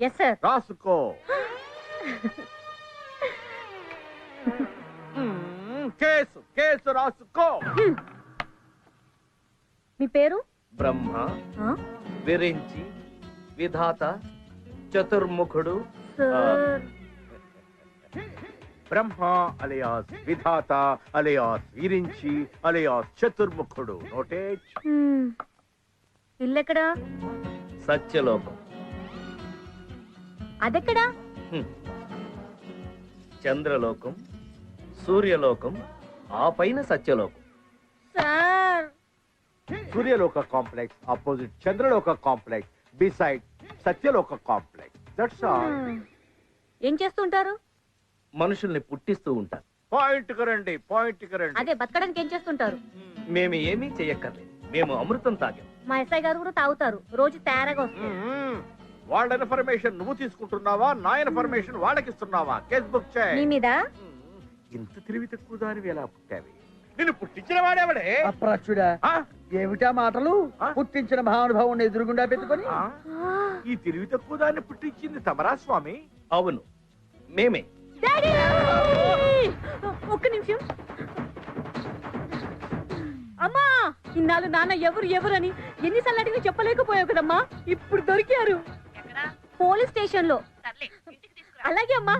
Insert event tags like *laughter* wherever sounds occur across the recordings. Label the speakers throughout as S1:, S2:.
S1: Yes sir
S2: రాసుకో. మ్మ్, case case రాసుకో.
S1: మీ పేరు?
S3: Brahma? Virinchi Vidhata చతుర్ముఖుడు
S2: Brahma alias Vidhata alias Virinchi alias చతుర్ముఖుడు నోటేజ్.
S1: ఇల్లెక్కడా?
S3: సత్యలోకం.
S1: అదెక్కడా.
S3: చంద్రలోకం సూర్యలోకం ఆ పైన Satyalokam.
S1: Sir!
S2: Suryaloka complex opposite Chandraloka complex beside Satyaloka complex. That's all.
S1: ఏం చేస్తుంటారు?
S3: మనుషుల్ని పుట్టిస్తూ ఉంటారు.
S2: పాయింట్కి రండి పాయింట్కి రండి.
S1: అదే బతకడానికి ఏం చేస్తుంటారు?
S3: మేము ఏమీ చెయ్యక్కర్లేదు మేము అమృతం తాగాం.
S1: మా ఎస్ఐ గారు కూడా తాగుతారు. రోజు తేరగా వస్తుంది
S2: మ్మ్. వాళ్ళ ఇన్ఫర్మేషన్ నువ్వు తీసుకుంటున్నావా? నా ఇన్ఫర్మేషన్ వాళ్ళకి ఇస్తున్నావా కేస్ బుక్
S1: మీద.
S2: ఇంత తెలివి తక్కువ దానివి ఎలా పుట్టావి? నిన్ను పుట్టించిన వాడేవాడే?
S4: అప్రాచుడా
S2: ఆ?
S4: ఏమిటా మాటలు?
S2: ఆ?
S4: పుట్టించిన మహానుభావుని ఎదురుగుండా పెట్టుకొని?
S2: ఆ? ఈ తెలివి తక్కువ దాన్ని పుట్టించింది తమరా స్వామి?
S3: అవును మేమే.
S1: డాడీ ఒక్క నిమిషం. అమ్మా ఇన్నాళ్ళు నాన్న ఎవరు ఎవరు అని ఎన్నిసార్లు అడిగి చెప్పలేకపోయావు కదమ్మా. ఇప్పుడు దొరికారు. పోలీస్ స్టేషన్లో అలాగే అమ్మా.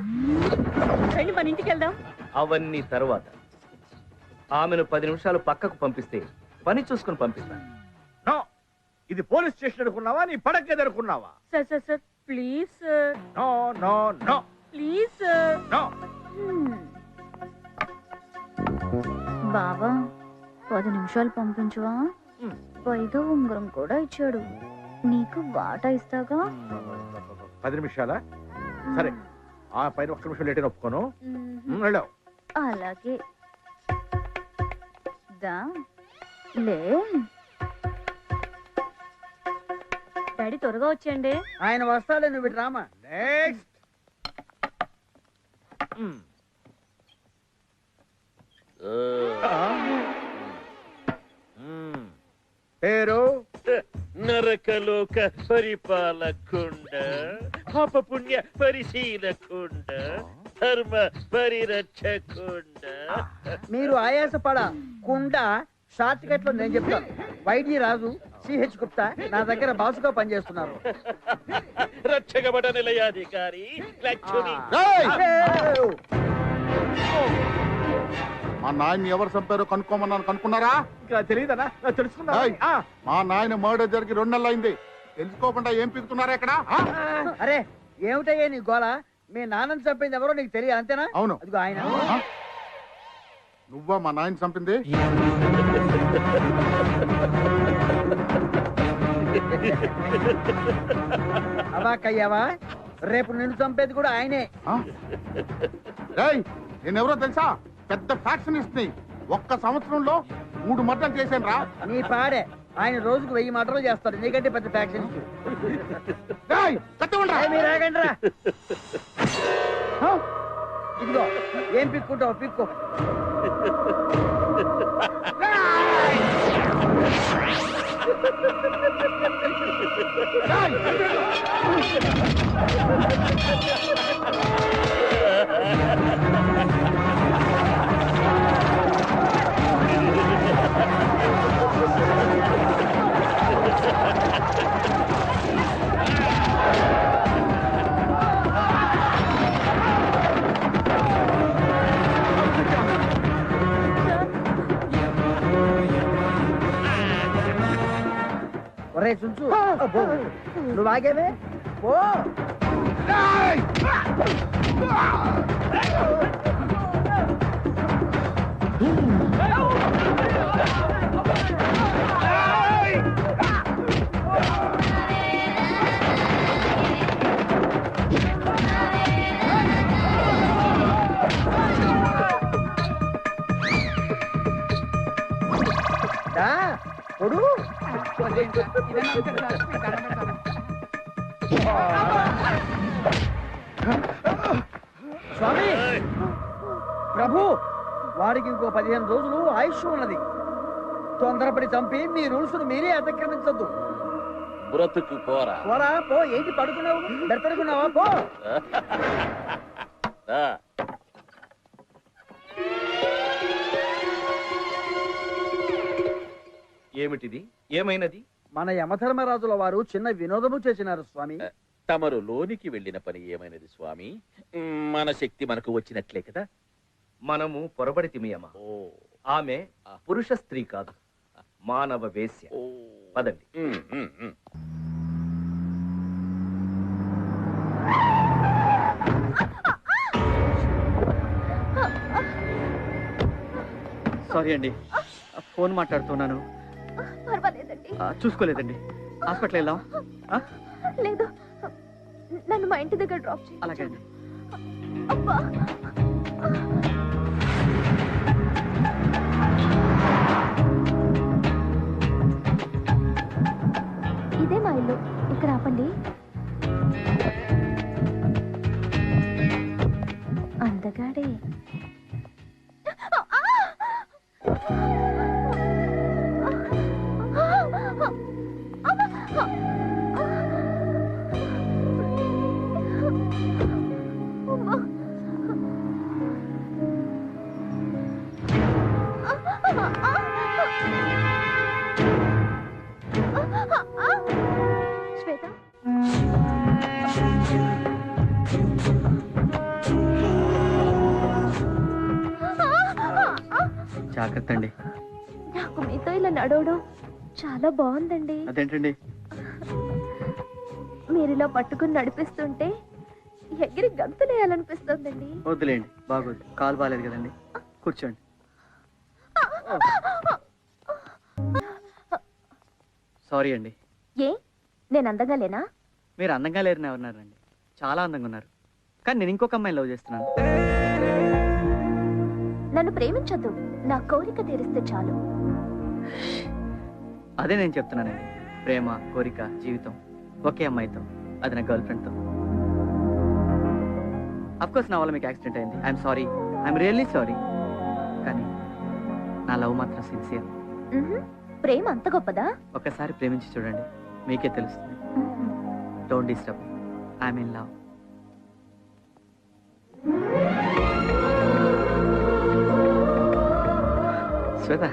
S1: రండి మన ఇంటికి వెళ్దాం.
S3: అవన్నీ తరువాత. ఆమెను పది నిమిషాలు పక్కకు పంపిస్తే పని చూసుకుని పంపిస్తాను
S2: నో ఇది పోలీస్ స్టేషన్ అనుకున్నావా? నీ పడకేది అనుకున్నావా?
S1: Sir sir sir please sir.
S2: No no no.
S1: Please sir.
S2: No.
S1: బావా పది నిమిషాలు పంపించవా. పైగా ఉంగరం కూడా ఇచ్చాడు. నీకు వాటా ఇస్తాగా?
S2: పది నిమిషాలా? సరే. ఆ పైన ఒక్క నిమిషం లేట్ ఒప్పుకోను. వెళ్ళావు
S1: అలాగే. దా. లే. డాడీ త్వరగా వచ్చేయండి.
S4: ఆయన వస్తాడే నువ్వు ఇటు రామా?
S2: నెక్స్ట్ పేరు?
S5: నరకలోక పరిపాలకుండ పాపపుణ్య పరిశీలకుండ ధర్మ పరిరక్షకుండ.
S4: మీరు ఆయాసపడ కుండ షార్ట్ కట్లో నేను చెప్తాను వైడి రాజు సిహెచ్ గుప్తా నా దగ్గర బాసుగా పనిచేస్తున్నారు.
S5: రక్షకబట నిలయాధికారి లక్ష్మి.
S6: మా నాయన్ని ఎవరు చంపారో కనుక్కోమన్నాను. కనుక్కున్నారా?
S2: తెలియదనా తెలుసుకుందా.
S6: ఏయ్. మా నాయన మర్డర్ జరిగి రెండు నెలలు అయింది తెలుసుకోకుండా ఏం పీకుతున్నారా ఇక్కడ? ఆ?
S4: అరే ఏమిటయ్యా నీ గోల? మీ నాన్నని చంపింది ఎవరో నీకు తెలియదు అంతేనా?
S6: అవును.
S4: అదిగో ఆయన.
S6: ఆ? నువ్వా మా నాయన చంపింది?
S4: అవాకయ్యావా రేపు నిన్ను చంపేది కూడా ఆయనే.
S6: ఆ? నేనెవరో తెలుసా? పెద్ద ఫ్యాక్షనిస్ట్ని ఒక్క సంవత్సరంలో మూడు మర్డర్లు చేశాను రా
S4: నీ పాడే. ఆయన రోజుకు వెయ్యి మటలు చేస్తాడు. నీకంటే పెద్ద ఫ్యాక్షన్
S6: రేయ్,
S4: ఇదిగో ఏం పిక్కుంటావు పిక్కు. ఒరే చుంచు నువ్వు ఆగేవే? ఓ కొడు. స్వామి ప్రభు వాడికి ఇంకో పదిహేను రోజులు ఆయుష్ ఉన్నది. తొందరపడి చంపి మీ రూల్స్ మీరే అతిక్రమించద్దు.
S7: బ్రతుకు పోరా.
S4: పోరా పో ఏంటి పడుకున్నావు? బెడతడుకున్నావా పో.
S3: ఏమిటిది? ఏమైనది?
S4: మన యమధర్మరాజుల వారు చిన్న వినోదము చేసినారు స్వామి.
S7: తమరు లోనికి వెళ్ళిన పని ఏమైనది స్వామి? మన శక్తి మనకు వచ్చినట్లే కదా?
S3: మనము పొరబడితిమి అమ్మ
S7: ఓ.
S3: ఆమె పురుష స్త్రీ కాదు మానవ వేశ్య. పదండి.
S8: సారీ అండి ఫోన్ మాట్లాడుతున్నాను. చూసుకోలేదండి. హాస్పిటల్ వెళ్దాం ఆ?
S9: లేదు. నన్ను మా ఇంటి దగ్గర డ్రాప్
S8: అలాగే అండి.
S9: అబ్బా. ఇదే మా ఇల్లు. ఇక్కడ ఆపండి. అందగాడే.
S8: జాగ్రత్త అండి
S9: నాకు మీతో ఇలా నడవడం చాలా బాగుందండి.
S8: అదేంటండి?
S9: మీరు ఇలా పట్టుకుని నడిపిస్తుంటే ఎగిరి గంతులేయాలనిపిస్తుందండి.
S8: వద్దులేండి బాగోదు కాలు బాగాలేదు కదండి. కూర్చోండి. సారీ అండి.
S9: ఏ? నేను అందంగా లేనా?
S8: మీరు అందంగా లేరని ఎవరున్నారండి చాలా అందంగా ఉన్నారు. కానీ నేను ఇంకొక అమ్మాయిని లవ్ చేస్తున్నాను.
S9: నన్ను ప్రేమించొద్దు. నా కోరిక తీరిస్తే చాలు.
S8: అదే నేను చెప్తున్నానండి. ప్రేమ కోరిక జీవితం ఒకే అమ్మాయితో అది నా గర్ల్ ఫ్రెండ్తో కోర్స్ నా వల్ల మీకు యాక్సిడెంట్ అయింది. I'm sorry I'm really sorry కానీ నా లవ్ మాత్రం సిన్సియర్.
S9: ప్రేమ అంత గొప్పదా?
S8: ఒక్కసారి ప్రేమించి చూడండి. మీకే తెలుస్తుంది. Don't disturb I'm in love Shweta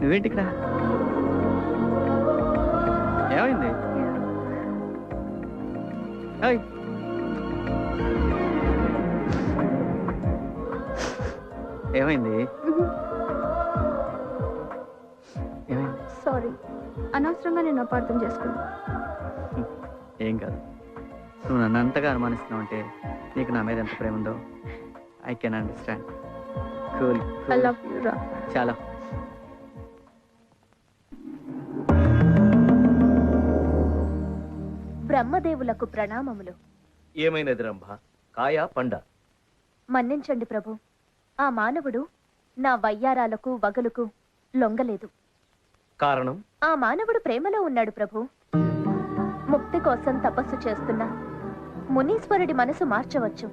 S8: నువ్వేంటి ఇక్కడ ఏమైంది. ఏమైంది?
S9: సారీ అనవసరంగా నేను అపార్థం చేసుకున్నా.
S8: ఏం కాదు. నువ్వు నన్ను అంతగా అనుమానిస్తున్నావు అంటే నీకు నా మీద ఎంత ప్రేమ ఉందో I can understand cool
S9: I love you రా
S8: చాలా
S9: బ్రహ్మదేవులకు ప్రణామములు.
S3: ఏమైనది రంభ? కాయ పండ.
S9: మన్నించండి ప్రభు. ఆ మానవుడు నా వయ్యారాలకు వగలుకు లొంగలేదు.
S3: కారణం?
S9: ఆ మానవుడు ప్రేమలో ఉన్నాడు ప్రభు. ముక్తి కోసం తపస్సు చేస్తున్న మునీశ్వరుడి మనసు మార్చవచ్చు.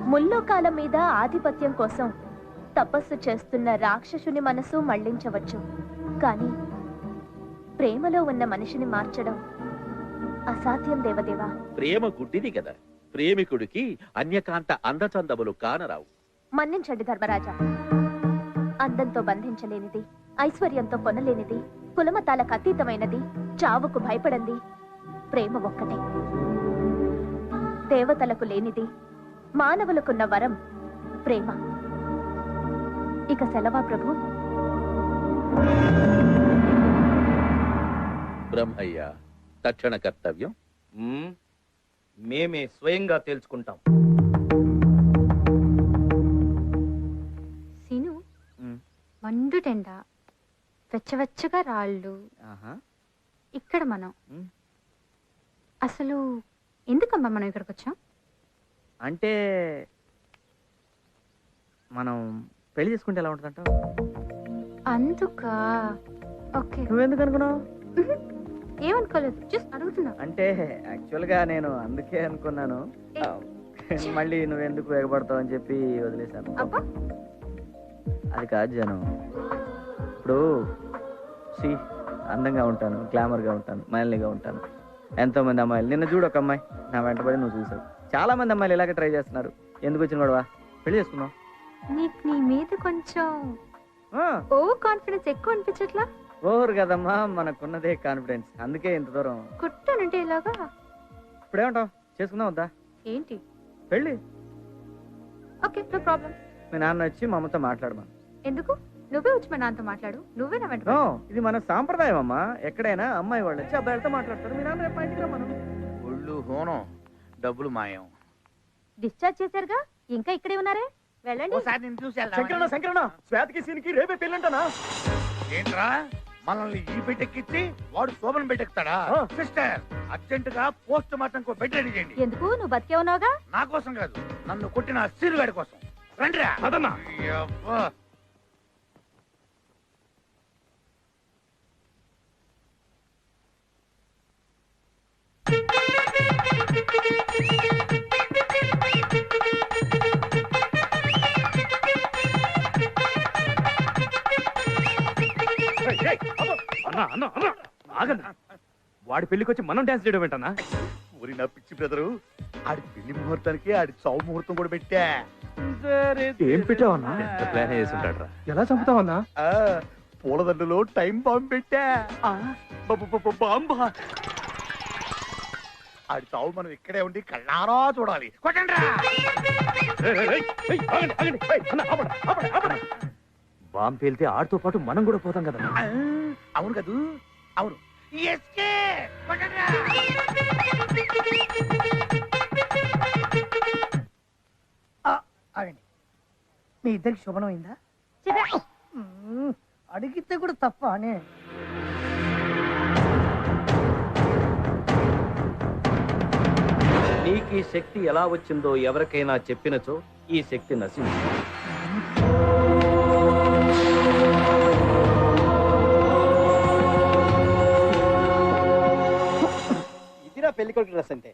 S9: ముల్లోకాల మీద ఆధిపత్యం కోసం తపస్సు చేస్తున్న రాక్షసుని మనసు మళ్ళించవచ్చు. కానీ ప్రేమలో ఉన్న మనిషిని మార్చడం అసాధ్యం దేవదేవా.
S7: ప్రేమ గుడ్డిది కదా. ప్రేమికుడికి అన్యకాంత అందచందములు కానరావు.
S9: మన్నించండి ధర్మరాజా. అందంతో బంధించలేనిది ఐశ్వర్యంతో కొనలేనిది కులమతాలకు అతీతమైనది చావుకు భయపడంది ప్రేమ ఒక్కటే. దేవతలకు లేనిది మానవులకున్న వరం ప్రేమ. ఇక సెలవా ప్రభు
S7: బ్రహ్మయ్య తక్షణ కర్తవ్యం
S3: మ్మ్. మేమే స్వయంగా తేల్చుకుంటాం
S10: సీను
S8: మ్.
S10: మండు టెండ వెచ్చవెచ్చగా రాళ్ళు
S8: ఆహా
S10: ఇక్కడ మనం. అసలు ఎందుకమ్మా మనం ఇక్కడికి వచ్చాం
S8: అంటే మనం పెళ్ళి చేసుకుంటే ఎలా ఉంటుందంటావు?
S10: అందుక. ఓకే.
S8: నువ్వెందుకు అనుకున్నావు
S10: ఏమనుకోలేదు. జస్ట్ అడుగుతున్నా.
S8: అంటే యాక్చువల్గా నేను అందుకే అనుకున్నాను.
S10: ఏ.
S8: మళ్ళీ నువ్వెందుకు ఎగబడతావు అని చెప్పి వదిలేశాను.
S10: అబ్బా.
S8: అది కాదు జనం. ఇప్పుడు సి అందంగా ఉంటాను గ్లామర్గా ఉంటాను మైల్డ్గా ఉంటాను. ఎంతో మంది అమ్మాయిలు. నిన్న చూడు ఒక అమ్మాయి. నా వెంటబడి నువ్వు చూసావు. చాలా మంది అమ్మాయిలు ఇలాగే ట్రై చేస్తున్నారు. ఎందుకు వచ్చిన గొడవ? పెళ్ళి చేసుకుందాం.
S10: నీకు నీ మీద కొంచెం
S8: ఆ,
S10: ఓ కాన్ఫిడెన్స్ ఎక్కువ అనిపించట్లా?
S8: ఓవర్ కదమ్మా మనకున్నదే కాన్ఫిడెన్స్. అందుకే ఇంత దూరం.
S10: కుట్టానంటే ఇలాగా?
S8: ఇప్పుడేమంటావు? చేసుకుందాం వద్దా?
S10: ఏంటి?
S8: పెళ్ళి.
S10: Okay no problem.
S8: మీ నాన్న వచ్చి మా అమ్మతో మాట్లాడమా
S10: ఎందుకు? నువ్వే వచ్చి మా నాన్నతో మాట్లాడు. నువ్వే నా వెంట.
S8: ఇది మన సాంప్రదాయం అమ్మా ఎక్కడైనా అమ్మాయి వాళ్ళు వచ్చి అబ్బాయిలతో మాట్లాడతారు. మీ నాన్న రేపు ఇంటికి రమ్మను.
S7: ఒళ్ళు హోనం డబ్బులు మాయం.
S9: డిశ్చార్జ్ చేశారుగా? ఇంకా ఇక్కడే ఉన్నారే? వెళ్ళండి.
S7: ఓసారి నేను చూసి
S8: శంకరణ శంకరణ శ్వేతకి సీనికి రేపే పెళ్ళంటానా?
S7: ఏంట్రా? మనల్ని ఈ బిడ్డెక్కిచ్చి వాడు శోభన బిడ్డెక్తాడా
S8: ఆ.
S7: సిస్టర్ అర్జెంట్గా పోస్ట్ మార్టం కో బెడ్ రెడీ చేయండి.
S9: ఎందుకు? నువ్వు బతికే ఉన్నావుగా
S7: నా కోసం కాదు నన్ను కొట్టిన సీరుగాడి కోసం. రండిరా. అదన్నా
S3: అన్నా అన్నా అన్నా. ఆగన్నా వాడి పెళ్ళికి వచ్చి మనం డాన్స్ చేయడం ఏంటన్నా?
S7: ఊరి నా పిచ్చి బ్రదరు ఆడి పెళ్ళి ముహూర్తానికి ఆడి చావు ముహూర్తం కూడా పెట్టా.
S3: ఏం పెట్టావన్నా? ఎంత ప్లాన్ చేసి ఉంటాడు ఎలా చంపుతావన్నా?
S7: ఆ, పూలదండలో టైం బాంబ్ పెట్టా. బాంబా. ఆడి చావు మనం ఇక్కడే ఉండి కళ్ళారా చూడాలి. కొట్టండి
S3: బాంబు పేలితే ఆడితో పాటు మనం కూడా పోతాం కదా.
S7: అవును కదూ? అవును. ఎస్కే! కొట్టండిరా.
S4: ఆగండి. మీ ఇద్దరికి శుభనం అయిందా? మ్మ్. అడిగితే కూడా తప్ప అనే.
S3: నీకు ఈ శక్తి ఎలా వచ్చిందో ఎవరికైనా చెప్పినచో ఈ శక్తి నశించు
S8: కొడుకు డ్రెస్ అంటే.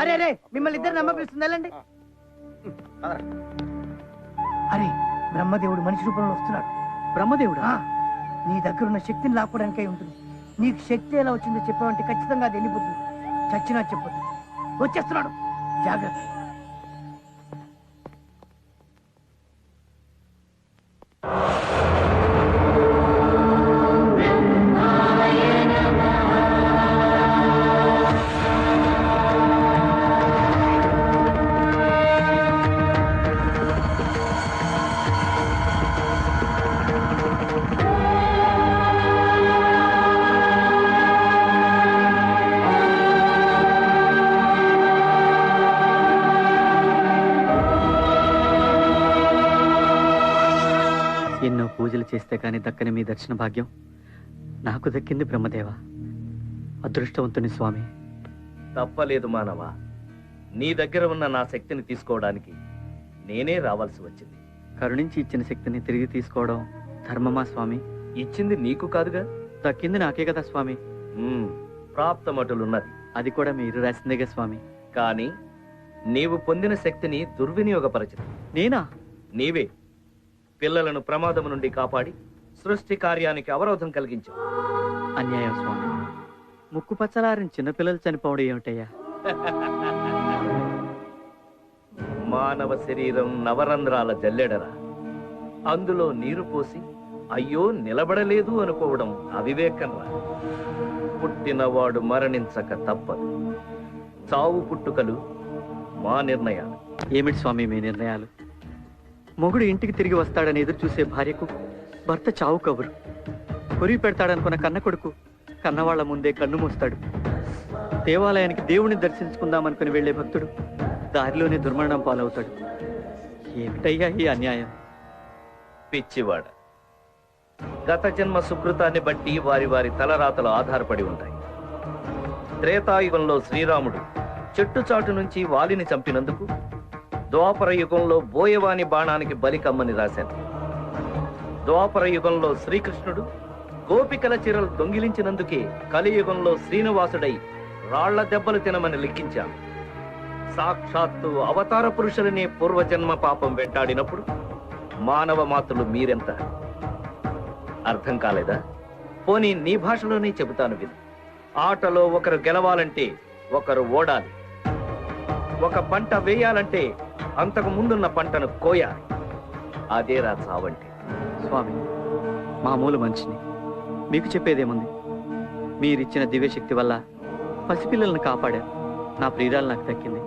S4: అరే అరే మిమ్మల్ని ఇద్దరు వెళ్ళండి. అరే బ్రహ్మదేవుడు మనిషి రూపంలో వస్తున్నాడు.
S8: బ్రహ్మదేవుడా?
S4: నీ దగ్గర ఉన్న శక్తిని లాక్కోవడానికై ఉంటుంది. నీకు శక్తి ఎలా వచ్చిందో చెప్పావంటే ఖచ్చితంగా అది వెళ్ళిపోతుంది. చచ్చినా చెప్పొద్దు. వచ్చేస్తున్నాడు. జాగ్రత్త.
S8: చేస్తే కానీ దక్కని మీ దర్శన భాగ్యం. నాకు దక్కింది బ్రహ్మదేవ. అదృష్టవంతుని స్వామి.
S3: తప్పలేదు మానవ. నీ దగ్గర ఉన్న నా శక్తిని తీసుకోవడానికి నేనే రావాల్సి వచ్చింది.
S8: కరుణించి ఇచ్చిన శక్తిని తిరిగి తీసుకోవడం ధర్మమా స్వామి?
S3: ఇచ్చింది నీకు కాదుగా?
S8: దక్కింది నాకే కదా స్వామి.
S3: ప్రాప్తమటులున్నది.
S8: అది కూడా మీరు రాసిందేగా స్వామి.
S3: కానీ నీవు పొందిన శక్తిని దుర్వినియోగపరచదు.
S8: నేనా?
S3: నీవే. పిల్లలను ప్రమాదము నుండి కాపాడి సృష్టి కార్యానికి అవరోధం కలిగించావు.
S8: అన్యాయం స్వామి. ముక్కు పచ్చలారిన చిన్నపిల్లలు చనిపోవడం ఏమిటయ్యా? *laughs*
S3: మానవ శరీరం నవరంధ్రాల జల్లెడరా. అందులో నీరు పోసి అయ్యో నిలబడలేదు అనుకోవడం అవివేకంరా. పుట్టినవాడు మరణించక తప్పదు. చావు పుట్టుకలు మా నిర్ణయాలు.
S8: ఏమిటి స్వామి మీ నిర్ణయాలు? మొగుడు ఇంటికి తిరిగి వస్తాడని ఎదురు చూసే భార్యకు భర్త చావు కబురు కొరివి పెడతాడనుకున్న కన్న కొడుకు కన్నవాళ్ళ ముందే కన్ను మూస్తాడు. దేవాలయానికి దేవుణ్ణి దర్శించుకుందామనుకుని వెళ్ళే భక్తుడు దారిలోనే దుర్మరణం పాలవుతాడు. ఏమిటయ్యా ఈ అన్యాయం?
S3: పిచ్చివాడ. గత జన్మ సుకృతాన్ని బట్టి వారి వారి తలరాతలు ఆధారపడి ఉంటాయి. త్రేతాయుగంలో శ్రీరాముడు చెట్టు చాటు నుంచి వాలిని చంపినందుకు ద్వాపర యుగంలో బోయవాని బాణానికి బలి కమ్మని రాశాను. ద్వాపర యుగంలో శ్రీకృష్ణుడు గోపికల చీరలు దొంగిలించినందుకే కలియుగంలో శ్రీనివాసుడై రాళ్ళ దెబ్బలు తినమని లిఖించాను. సాక్షాత్తు అవతార పురుషులనే పూర్వజన్మ పాపం వెంటాడినప్పుడు మానవ మాతృలు మీరెంత? అర్థం కాలేదా? పోనీ నీ భాషలోనే చెబుతాను విను. ఆటలో ఒకరు గెలవాలంటే ఒకరు ఓడాలి. ఒక పంట వేయాలంటే అంతకు ముందున్న పంటను కోయాలి అదేరా చావంటే
S8: స్వామి మామూలు మనిషిని. మీకు చెప్పేదేముంది? మీరిచ్చిన దివ్యశక్తి వల్ల పసిపిల్లలను కాపాడారు నా ప్రియురాలు నాకు దక్కింది.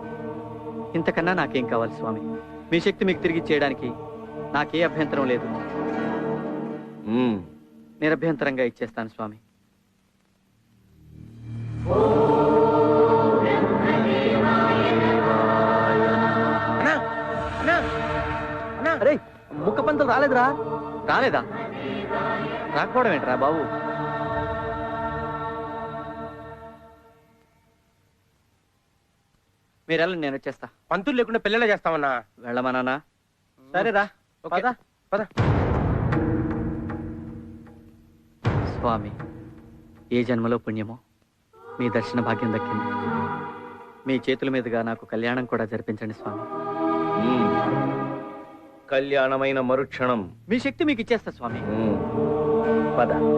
S8: ఇంతకన్నా నాకేం కావాలి స్వామి? మీ శక్తి మీకు తిరిగి చేయడానికి నాకే అభ్యంతరం లేదు. నిరభ్యంతరంగా ఇచ్చేస్తాను స్వామి. రాలేదురా. రాలేదా? రాకపోవడం ఏంట్రా బాబు? మీరు వెళ్ళండి నేను వచ్చేస్తా.
S11: పంతులు లేకుండా పిల్లలే చేస్తామన్నా
S8: వెళ్ళమన్నానా సరేరా. పద
S11: పద.
S8: స్వామి ఏ జన్మలో పుణ్యమో మీ దర్శన భాగ్యం దక్కింది. మీ చేతుల మీదుగా నాకు కళ్యాణం కూడా జరిపించండి స్వామి.
S3: కళ్యాణమైన మరుక్షణం.
S8: మీ శక్తి మీకు ఇచ్చేస్తా స్వామి
S3: పద.